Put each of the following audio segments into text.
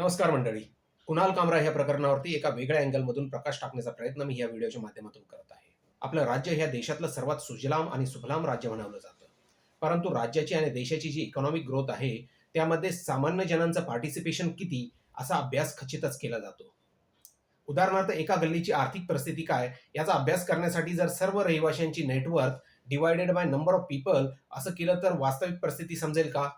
नमस्कार मंडळी. कुणाल कामरा या प्रकरणावरती एका वेगळ्या अँगलमधून प्रकाश टाकण्याचा प्रयत्न मी या व्हिडिओच्या माध्यमातून करत आहे. आपलं राज्य ह्या देशातलं सर्वात सुजलाम आणि सुफलाम राज्य म्हणावलं जातं. परंतु राज्याची आणि देशाची जी इकॉनॉमिक ग्रोथ आहे त्यामध्ये सामान्य जनांचं पार्टिसिपेशन किती असा अभ्यास खचितच केला जातो. उदाहरणार्थ एका गल्लीची आर्थिक परिस्थिती काय याचा अभ्यास करण्यासाठी जर सर्व रहिवाशांची network divided by number of people असं केलं तर वास्तविक परिस्थिती समजेल का?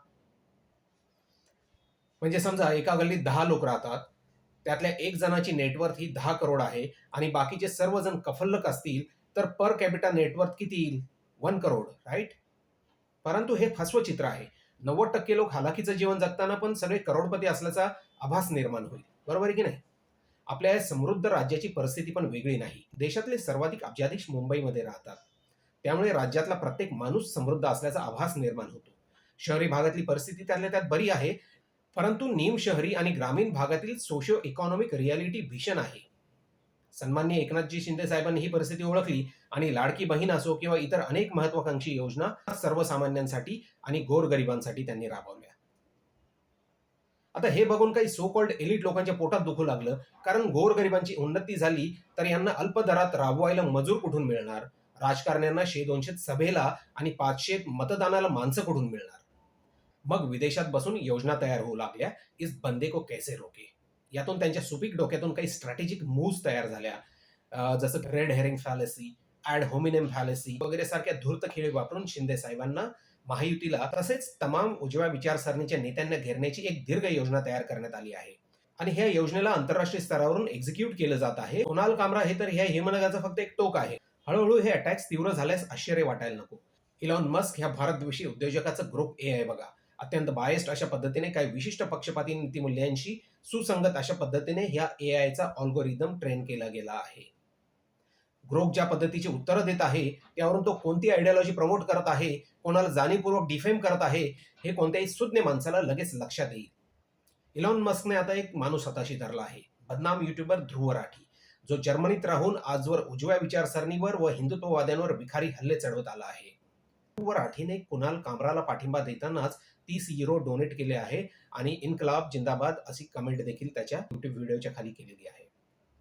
म्हणजे समजा एका गल्लीत दहा लोक राहतात त्यातल्या एक जणाची नेटवर्थ ही दहा करोड आहे आणि बाकीचे सर्वजण कफल्लक असतील तर पर कॅपिटा नेटवर्थ किती येईल? वन करोड राईट परंतु हे फसवं चित्र आहे. नव्वद टक्के लोक हालाकीचं जीवन जगताना पण सगळे करोडपती असल्याचा आभास निर्माण होईल. बरोबर आहे की नाही? आपल्या या समृद्ध राज्याची परिस्थिती पण वेगळी नाही. देशातले सर्वाधिक अब्जाधीश मुंबईमध्ये राहतात. त्यामुळे राज्यातला प्रत्येक माणूस समृद्ध असल्याचा आभास निर्माण होतो. शहरी भागातली परिस्थिती त्यातल्या त्यात बरी आहे परंतु निम शहरी आणि ग्रामीण भागातील सोशिओ इकॉनॉमिक रियालिटी भीषण आहे. सन्मान्य एकनाथजी शिंदे साहेबांनी ही परिस्थिती ओळखली आणि लाडकी बहीण असो किंवा इतर अनेक महत्वाकांक्षी योजना सर्वसामान्यांसाठी आणि गोरगरिबांसाठी त्यांनी राबवल्या. आता हे बघून काही सो कॉल्ड एलिट लोकांच्या पोटात दुखू लागलं. कारण गोरगरिबांची उन्नती झाली तर यांना अल्प दरात राबवायला मजूर कुठून मिळणार? राजकारण्यांना शे दोनशे सभेला आणि पाचशे मतदानाला माणसं कुठून मिळणार? मग विदेशात बसून योजना तयार होऊ लागल्या. इस बंदे को कैसे रोके? यातून त्यांच्या सुपीक डोक्यातून काही स्ट्रॅटेजिक मूव्स तयार झाल्या. जसं red herring fallacy ad hominem fallacy वगैरे सारख्या धूर्त खेळी वापरून शिंदे साहेबांना महायुतीला तसेच तमाम उजव्या विचारसरणीच्या नेत्यांना घेरण्याची एक दीर्घ योजना तयार करण्यात आली आहे. आणि ह्या योजनेला आंतरराष्ट्रीय स्तरावरून एक्झिक्यूट केलं जात आहे. कुणाल कामरा हे तर ह्या हिमनगाचं फक्त एक टोक आहे. हळूहळू हे अटॅक्स तीव्र झाल्यास आश्चर्य वाटायला नको. इलॉन मस्क ह्या भारतद्वेषी उद्योजकाचं ग्रुप ए आहे बघा. अत्यंत बायस्ड अशा पद्धतीने काही विशिष्ट पक्षपाती नीतिमूल्यांशी सुसंगत अशा पद्धतीने ह्या ए आयचा ऑल्गोरिदम ट्रेन केला गेला आहे. ग्रोक ज्या पद्धतीची उत्तरं देत आहे त्यावरून तो कोणती आयडियॉलॉजी प्रमोट करत आहे कोणाला जाणीवपूर्वक डिफेम करत आहे हे कोणत्याही सुज्ञ माणसाला लगेच लक्षात येईल. इलॉन मस्कने आता एक माणूस हाताशी धरला आहे. बदनाम युट्यूबर ध्रुव राठी जो जर्मनीत राहून आजवर उजव्या विचारसरणीवर व हिंदुत्ववाद्यांवर विखारी हल्ले चढवत आला आहे. ध्रुव राठीने कुणाल कामराला पाठिंबा देतानाच तीस युरो डोनेट केले आहे आणि इन्कलाब जिंदाबाद अशी कमेंट देखील त्याच्या युट्यूब व्हिडिओच्या खाली केलेली आहे.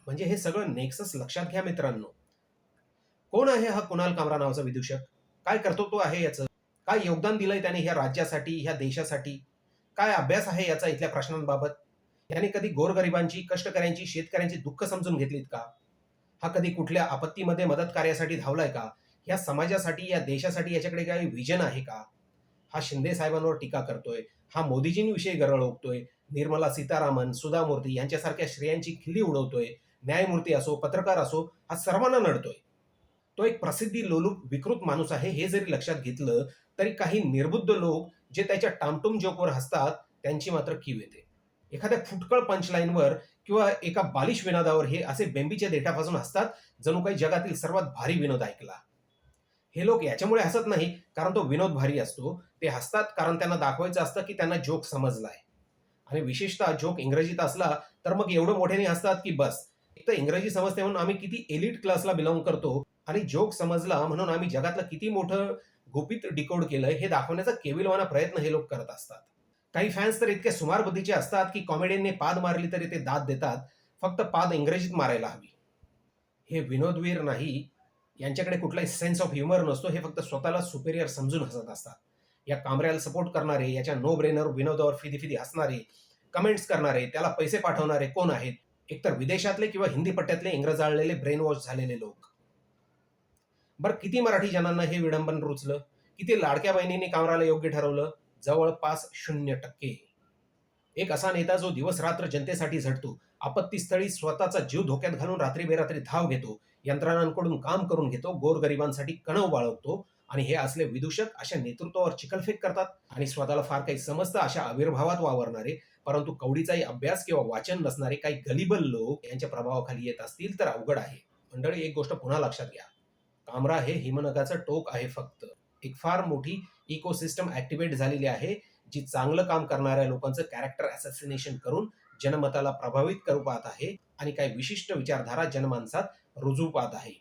म्हणजे हे सगळं नेक्सस लक्षात घ्या मित्रांनो. कोण आहे हा कुणाल कामरा नावाचा विदूषक? काय करतो तो आहे याचं? काय योगदान दिलंय त्याने ह्या राज्यासाठी ह्या देशासाठी? काय अभ्यास आहे याचा इथल्या प्रश्नांबाबत? याने कधी गोरगरिबांची कष्टकऱ्यांची शेतकऱ्यांची दुःख समजून घेतलीत का? हा कधी कुठल्या आपत्तीमध्ये मदत कार्यासाठी धावलाय का? या समाजासाठी या देशासाठी याच्याकडे काही विजन आहे का? हा शिंदे साहेबांवर टीका करतोय हा मोदीजींविषयी गरळ ओकतोय निर्मला सीतारामन सुधा मूर्ती यांच्यासारख्या श्रेयांची खिल्ली उडवतोय न्यायमूर्ती असो पत्रकार असो हा सर्वांना नडतोय. तो एक प्रसिद्धी लोलूप विकृत माणूस आहे हे जरी लक्षात घेतलं तरी काही निर्बुद्ध लोक जे त्याच्या टामटुम जोकवर हसतात त्यांची मात्र कीव येते. एखाद्या फुटकळ पंचलाईनवर किंवा एका बालिश विनोदावर हे असे बेंबीच्या देठापासून हसतात जणू काही जगातील सर्वात भारी विनोद ऐकला. हे लोक याच्यामुळे हसत नाही कारण तो विनोद भारी असतो. ते हसतात कारण त्यांना दाखवायचं असतं की त्यांना जोक समजलाय. आणि विशेषतः जोक इंग्रजीत असला तर मग एवढं मोठ्याने हसतात की बस. एक तर इंग्रजी समजते म्हणून आम्ही किती एलिट क्लासला बिलॉंग करतो आणि जोक समजला म्हणून आम्ही जगातलं किती मोठं गुपित डिकोड केलंय हे दाखवण्याचा केविलवाना प्रयत्न हे लोक करत असतात. काही फॅन्स तर इतके सुमार बुद्धीचे असतात की कॉमेडियनने पाद मारली तरी ते दाद देतात. फक्त पाद इंग्रजीत मारायला हवी. हे विनोदवीर नाही यांच्याकडे कुठलाही सेन्स ऑफ ह्युमर नसतो. हे फक्त स्वतःला सुपेरियर समजून हसत असतात. या कामऱ्याला सपोर्ट करणारे याच्या नो ब्रेनर विनोदावर फिदी फिदी हसणारे कमेंट्स करणारे त्याला पैसे पाठवणारे कोण आहेत? एकतर विदेशातले किंवा हिंदी पट्ट्यातले इंग्रजाळलेले ब्रेन वॉश झालेले लोक. बरं किती मराठी जनांना हे विडंबन रुचलं? किती लाडक्या बहिणींनी कामराला योग्य ठरवलं? जवळपास शून्य टक्के. एक असा नेता जो दिवस रात्र जनतेसाठी झटतो. आपत्तीस्थळी स्वतःचा जीव धोक्यात घालून रात्री बेरात्री धाव घेतो. यंत्रणांकडून काम करून घेतो. गोरगरिबांसाठी कणव बाळगतो. आणि हे असले विदूषक अशा नेतृत्वावर चिखलफेक करतात. आणि स्वतःला फार काही समजतं अशा आविर्भावात वावरणारे परंतु कवडीचाही अभ्यास किंवा वाचन नसणारे काही गलिबल लोक यांच्या प्रभावाखाली येत असतील तर अवघड आहे. मंडळी एक गोष्ट पुन्हा लक्षात घ्या. कामरा हे हिमनगाचं टोक आहे फक्त. एक फार मोठी इकोसिस्टम ऍक्टिव्हेट झालेली आहे जी चांगलं काम करणाऱ्या लोकांचं कॅरेक्टर असॅसिनेशन करून जनमताला प्रभावित करू पाहत आहे आणि काही विशिष्ट विचारधारा जनमानसात रुजू पाहत आहे.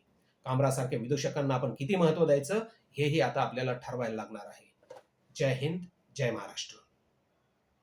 कामरासारख्या विदूषकांना आपण किती महत्त्व द्यायचं? हेही आता आपल्याला ठरवायला लागणार आहे. जय हिंद जय महाराष्ट्र.